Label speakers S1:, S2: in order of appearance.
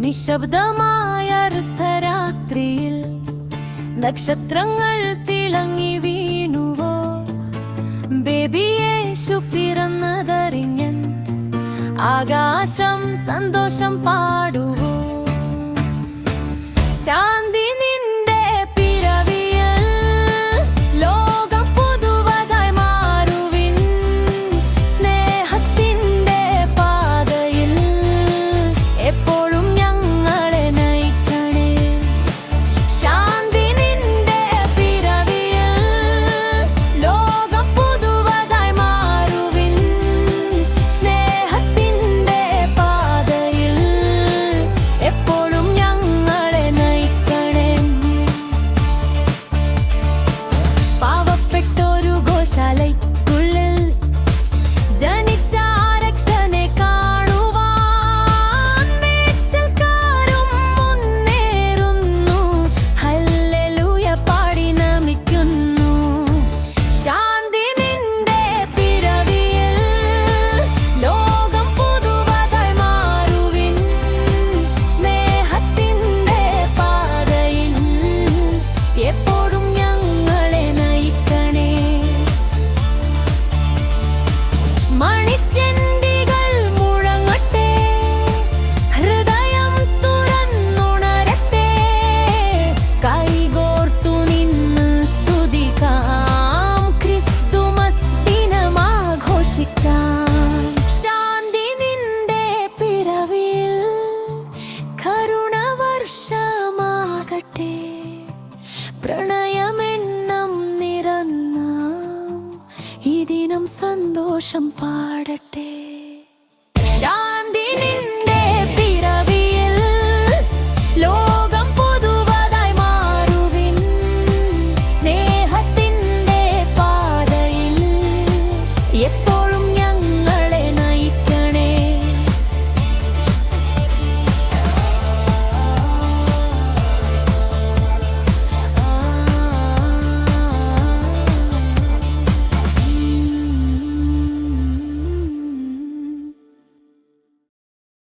S1: നിശബ്ദമായ അർദ്ധരാത്രിയിൽ നക്ഷത്രങ്ങൾ തിളങ്ങി വീണുവോ? ബേബി യേശു പിറന്നതറിഞ്ഞൻ ആകാശം സന്തോഷം പാടുവോ? ശാ സന്തോഷം പാടട്ടെ. ശാന്തി നിന്റെ പിറവിയിൽ ലോകം പുതുവതായി മാറുവിൻ. സ്നേഹത്തിന്റെ പാതയിൽ എപ്പോ